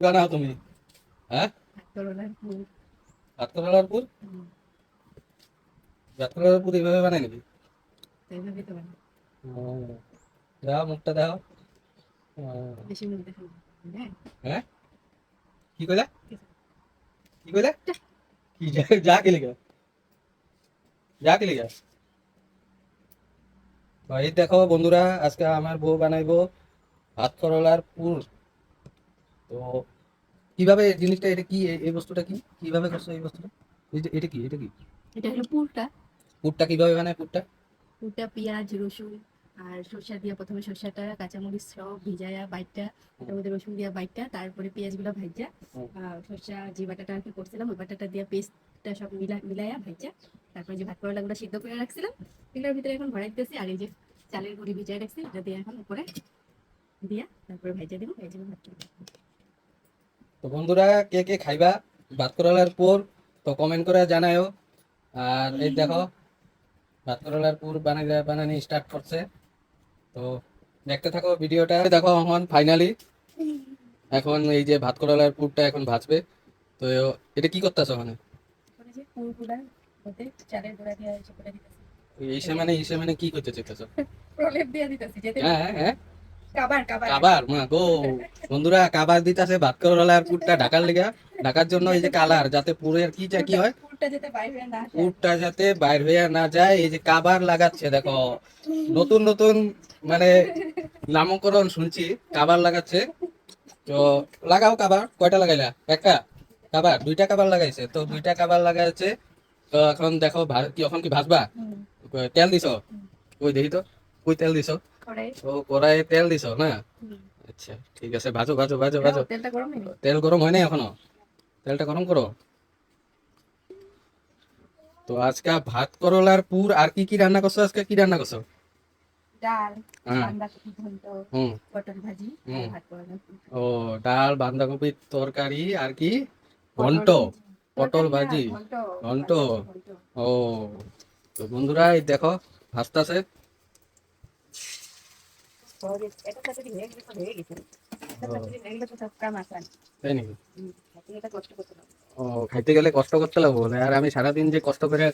বানাও তুমি। হ্যাঁ? পুর পুর এইভাবে বানাই দাও মুখটা দাও। হ্যাঁ? হ্যাঁ? কি কইলা? কি কইলা? কি যা- কে যা কে লিখা এই দেখো বন্ধুরা আজকে আমার বউ বানাইবো ভাত করলার পুর তো কীভাবে জিনিসটা এটা কি এই- বস্তুটা কি? কীভাবে করছ এই বস্তুটা? এই- এটা কি এটা কি? এটা হলো পুরটা। পুরটা কীভাবে বানায় পুরটা? পুরটা পেঁয়াজ রসুন আর সরষা দিয়ে প্রথমে সরষাটা কাঁচামরিচ সব ভিজায়া বাইটটা তার মধ্যে রসুন দিয়া বাইটটা তারপরে পেঁয়াজগুলো ভাজা। সরষা যে বাটাটা আর কি করছিলাম ওই বাটাটা দিয়ে পেস্টটা সব মিলা মিলাইয়া ভাজা। তারপরে যে ভাত করলাগুলো সিদ্ধ করে রাখছিলাম এগুলোর ভিতরে এখন ভরাই দিতেছি আর এই যে চালের গুঁড়ি ভিজাই রাখছি ওটা দিয়ে এখন উপরে দিয়া তারপরে ভাজা দিব ভেজে ভাত। তো বন্ধুরা কে কে খাইবা? ভাত করলার পুর তো কমেন্ট করে জানায়ও আর এই দেখো ভাত করলার পুর বানাই বানানি স্টার্ট করছে। তো দেখতে থাকো ভিডিওটা। দেখো এখন ফাইনালি এখন এই যে ভাত করলার পুরটা এখন ভাজবে। তো এটা কি করতেছ ওখানে? ইসে মানে ইসে মানে কি করতে চাইতেছ? প্রলেপ দিয়ে দিতেছি হ্যাঁ হ্যাঁ, হ্যাঁ। কাবার কাবার। কাবার মা গো। বন্ধুরা কাবার দিতেছে ভাত করলার পুরটা ঢাকার লেগা। ঢাকার জন্য এই যে কালার যাতে পুরের কি যা কি হয়। পুরটা যেতে বাইরে না যায়। এই যে কাবার লাগাচ্ছে দেখো। নতুন নতুন মানে নামকরণ শুনছি কাবার লাগাচ্ছে। তো লাগাও কাবার কয়টা লাগাইলা? একটা? কাবার দুইটা কাবার লাগাইছে। তো দুইটা কাবার লাগাইছে তো এখন দেখো কি এখন কি ভাজবা? তেল দিছ? কই দেখি তো। কই তেল দিছ। ও কড়াইয়ে তেল দিছ না? আচ্ছা ঠিক আছে ভাজো ভাজো ভাজো ভাজো। তেলটা গরম হয়নি? তেল গরম হয় নাই এখনও? তেলটা গরম করো তো আজকে ভাত করলার পুর আর কি কি রান্না করছ আজকে? কি রান্না করছ ডাল বাঁধাকপি ঘন্ট পটল ভাজি ও ডাল বাঁধাকপির তরকারি আর কি? ঘন্ট পটল ভাজি। ঘন্ট। ও তো বন্ধুরা এই দেখো এটা সাথে হয়ে হয়ে গেছে হয়ে খাইতে গেলে কষ্ট করতে লাগবো আর আমি সারাদিন যে কষ্ট করে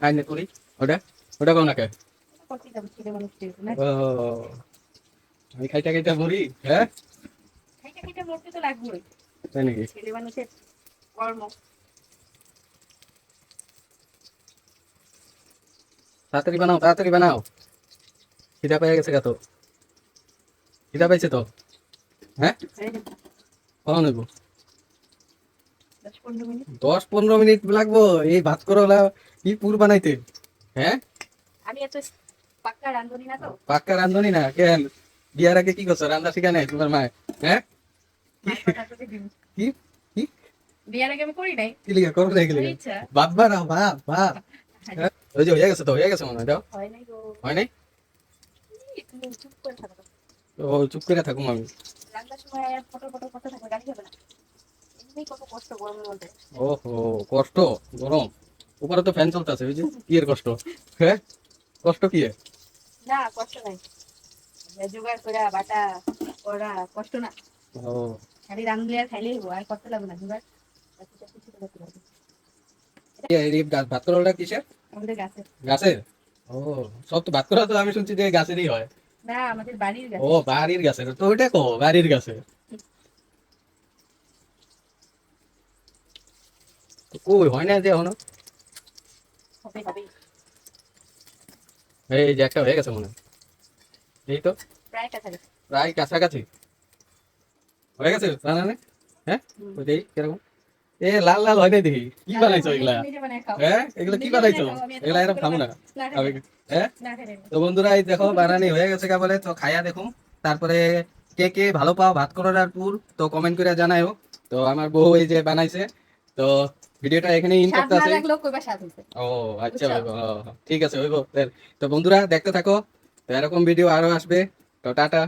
আইনে করি ওটা? ওটা কোন নাকে করতে যাব ছেলে মানুষ যেহেতু না? ও আমি খাইতে খাইতে মরি হ্যাঁ? খাইতে খাইতে মরতে তো লাগবেই। তাই নাকি? ছেলে মানুষের কর্ম। তাড়াতাড়ি বানাও তাড়াতাড়ি বানাও। খিদা পেয়ে গেছে কত খিদা পাইছে তো? হ্যাঁ? কখন হইব? দশ পনেরো মিনিট লাগবো। এই ভাত করলা কি পুর বানাইতে? হ্যাঁ? আমি এত পাক্কা রান্ধনি না তো। পাক্কা রান্ধনি না? কেন? বিয়ার আগে কি করছ? রান্না শিখা নাই তোমার মায় হ্যাঁ। কি? কি? বিয়ার আগে আমি করি নাই। কি লিখা? করো না কি লিখা? ইচ্ছা। ভাত বানাও ভাত ভাত। হ্যাঁ? ওই যে হয়ে গেছে তো হয়ে গেছে মনে হয় হয় নাই হয় নাই? ও চুপ করে থাকুম আমি। কষ্ট ওহো কষ্ট? গরম? উপরে তো ফ্যান চলতেছে কি এর কষ্ট? হ্যাঁ? কষ্ট কি না কষ্ট নাই। এই জোগাড় করা বাটা করা কষ্ট না। ও। খালি রান্ধলে খাইলেই হব আর করতে লাগবে না জোগাড়। ভাত করলাটা কিসের? গাছের ও সব তো ভাত করা তো আমি শুনছি যে গাছেরই হয়। না আমাদের বাড়ির গাছে ও বাড়ির গাছের। তো ওইটা কো বাড়ির গাছে কই হয় না যে এখনও? এই যে একটা হয়ে গেছে মনে এই তো। প্রায় কাছাকাছি। প্রায় কাছাকাছি। হয়ে গেছে রান্না হ্যাঁ। ওই কীরকম? এ লাল লাল হয় নাই দেখি। কি বানাইছো এগুলা। হ্যাঁ এগুলো কি বানাইছো? এগুলা এরকম খাব না। হ্যাঁ। তো বন্ধুরা এই দেখো বানানি হয়ে গেছে বলে তো খাইয়া দেখুন তারপরে কে কে ভালো পাও ভাত করার পুর তো কমেন্ট করে জানাইও তো আমার বউ এই যে বানাইছে তো ভিডিওটা এখানে ইন করতে আছে। ও আচ্ছা ঠিক আছে হইব তো বন্ধুরা দেখতে থাকো তো এরকম ভিডিও আরও আসবে। তো টাটা।